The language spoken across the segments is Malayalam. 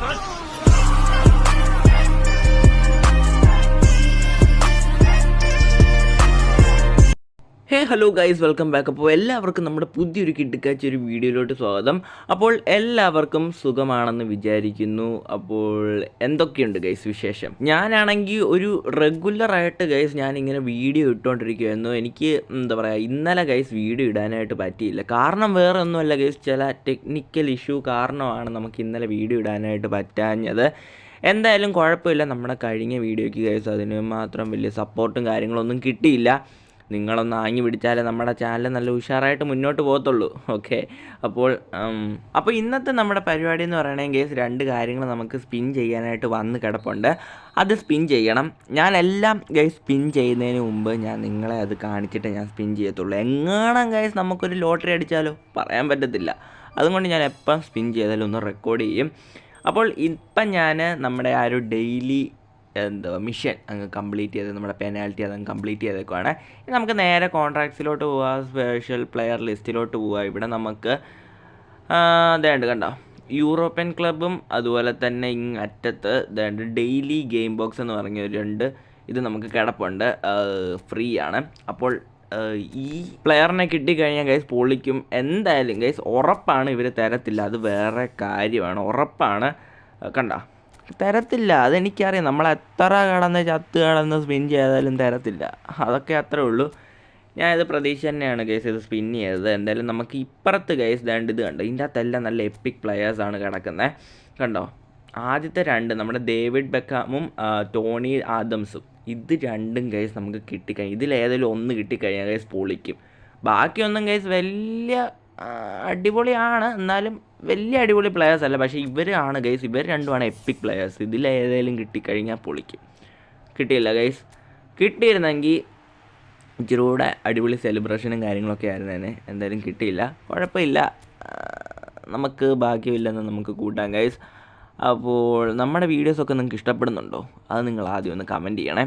Huh? Hello guys welcome back. അപ്പോൾ എല്ലാവർക്കും നമ്മുടെ പുതിയൊരു കിട്ടിക്കാച്ച ഒരു വീഡിയോയിലോട്ട് സ്വാഗതം. അപ്പോൾ എല്ലാവർക്കും സുഖമാണെന്ന് വിചാരിക്കുന്നു. അപ്പോൾ എന്തൊക്കെയുണ്ട് ഗൈസ് വിശേഷം? ഞാനാണെങ്കിൽ ഒരു റെഗുലറായിട്ട് ഗൈസ് ഞാൻ ഇങ്ങനെ വീഡിയോ ഇട്ടുകൊണ്ടിരിക്കുമായിരുന്നു എനിക്ക് എന്താ പറയുക ഇന്നലെ ഗൈസ് വീഡിയോ ഇടാനായിട്ട് പറ്റിയില്ല. കാരണം വേറെ ഒന്നുമല്ല ഗൈസ് ചില ടെക്നിക്കൽ ഇഷ്യൂ കാരണമാണ് നമുക്ക് ഇന്നലെ വീഡിയോ ഇടാനായിട്ട് പറ്റാഞ്ഞത്. എന്തായാലും കുഴപ്പമില്ല. നമ്മുടെ കഴിഞ്ഞ വീഡിയോയ്ക്ക് ഗൈസ് അതിന് മാത്രം വലിയ സപ്പോർട്ടും കാര്യങ്ങളൊന്നും കിട്ടിയില്ല. നിങ്ങളൊന്ന് ആങ്ങി പിടിച്ചാലേ നമ്മുടെ ചാനൽ നല്ല ഉഷാറായിട്ട് മുന്നോട്ട് പോകത്തുള്ളൂ. ഓക്കെ അപ്പോൾ അപ്പോൾ ഇന്നത്തെ നമ്മുടെ പരിപാടി എന്ന് പറയണമെങ്കിൽ രണ്ട് കാര്യങ്ങൾ നമുക്ക് സ്പിൻ ചെയ്യാനായിട്ട് വന്ന് കിടപ്പുണ്ട്. അത് സ്പിൻ ചെയ്യണം. ഞാൻ എല്ലാം ഗൈസ് സ്പിൻ ചെയ്യുന്നതിന് മുമ്പ് ഞാൻ നിങ്ങളെ അത് കാണിച്ചിട്ട് ഞാൻ സ്പിൻ ചെയ്യത്തുള്ളൂ. എങ്ങാണം ഗൈസ് നമുക്കൊരു ലോട്ടറി അടിച്ചാലോ? പറയാൻ പറ്റത്തില്ല. അതുകൊണ്ട് ഞാൻ എപ്പം സ്പിൻ ചെയ്താലും ഒന്ന് റെക്കോർഡ് ചെയ്യും. അപ്പോൾ ഇപ്പം ഞാൻ നമ്മുടെ ആ ഒരു ഡെയിലി എന്താ മിഷൻ അങ്ങ് കംപ്ലീറ്റ് ചെയ്ത് നമ്മുടെ പെനാൽറ്റി അതങ്ങ് കംപ്ലീറ്റ് ചെയ്തേക്കുവാണ്. നമുക്ക് നേരെ കോൺട്രാക്ട്സിലോട്ട് പോവുക സ്പെഷ്യൽ പ്ലെയർ ലിസ്റ്റിലോട്ട് പോവുക ഇവിടെ നമുക്ക് അതേണ്ട് കണ്ടോ യൂറോപ്യൻ ക്ലബും അതുപോലെ തന്നെ ഇങ് അറ്റത്ത് ഇതേണ്ട് ഡെയിലി ഗെയിം ബോക്സ് എന്ന് പറഞ്ഞ രണ്ട് ഇത് നമുക്ക് കിടപ്പുണ്ട്. ഫ്രീ ആണ്. അപ്പോൾ ഈ പ്ലെയറിനെ കിട്ടിക്കഴിഞ്ഞാൽ ഗൈസ് പൊളിക്കും. എന്തായാലും ഗൈസ് ഉറപ്പാണ് ഇവർ തരത്തില്ല. അത് വേറെ കാര്യമാണ്. ഉറപ്പാണ്. കണ്ട? തരത്തില്ല. അതെനിക്കറിയാം. നമ്മൾ എത്ര കടന്ന് ചത്ത് കടന്ന് സ്പിൻ ചെയ്താലും തരത്തില്ല. അതൊക്കെ അത്രേ ഉള്ളൂ. ഞാൻ ഇത് പ്രതീക്ഷ തന്നെയാണ് ഗൈസ് ഇത് സ്പിൻ ചെയ്തത്. എന്തായാലും നമുക്ക് ഇപ്പുറത്ത് ഗൈസ് ദാണ്ട് ഇത് കണ്ടു? ഇതിന്റെ അകത്തെല്ലാം നല്ല എപ്പിക് പ്ലെയേഴ്സാണ് കിടക്കുന്നത് കണ്ടോ? ആദ്യത്തെ രണ്ട് നമ്മുടെ ഡേവിഡ് ബെക്കാമും ടോണി ആദംസും. ഇത് രണ്ടും ഗൈസ് നമുക്ക് കിട്ടിക്കഴിഞ്ഞാൽ ഇതിലേതെങ്കിലും ഒന്ന് കിട്ടിക്കഴിഞ്ഞാൽ ഗൈസ് പൊളിക്കും. ബാക്കിയൊന്നും ഗൈസ് വലിയ അടിപൊളിയാണ്. എന്നാലും വലിയ അടിപൊളി പ്ലെയേഴ്സ് അല്ല. പക്ഷേ ഇവരാണ് ഗൈസ് ഇവർ രണ്ടുമാണ് എപ്പിക് പ്ലെയേഴ്സ് ഇതിലേതെങ്കിലും കിട്ടിക്കഴിഞ്ഞാൽ പൊളിക്കും. കിട്ടിയില്ല ഗൈസ് കിട്ടിയിരുന്നെങ്കിൽ ഇച്ചിരൂടെ അടിപൊളി സെലിബ്രേഷനും കാര്യങ്ങളൊക്കെ ആയിരുന്നു തന്നെ എന്തായാലും കിട്ടിയില്ല. കുഴപ്പമില്ല. നമുക്ക് ഭാഗ്യമില്ലെന്ന് നമുക്ക് കൂട്ടാം ഗൈസ് അപ്പോൾ നമ്മുടെ വീഡിയോസൊക്കെ നിങ്ങൾക്ക് ഇഷ്ടപ്പെടുന്നുണ്ടോ? അത് നിങ്ങൾ ആദ്യം ഒന്ന് കമന്റ് ചെയ്യണേ.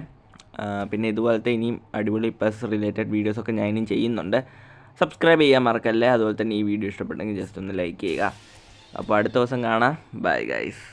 പിന്നെ ഇതുപോലത്തെ ഇനിയും അടിപൊളി പ്ലസ് റിലേറ്റഡ് വീഡിയോസൊക്കെ ഞാൻ ഇനിയും ചെയ്യുന്നുണ്ട്. സബ്സ്ക്രൈബ് ചെയ്യാൻ മറക്കല്ലേ? അതുപോലെ തന്നെ ഈ വീഡിയോ ഇഷ്ടപ്പെട്ടെങ്കിൽ ജസ്റ്റ് ഒന്ന് ലൈക്ക് ചെയ്യുക. അപ്പോൾ അടുത്ത ദിവസം കാണാം. Bye guys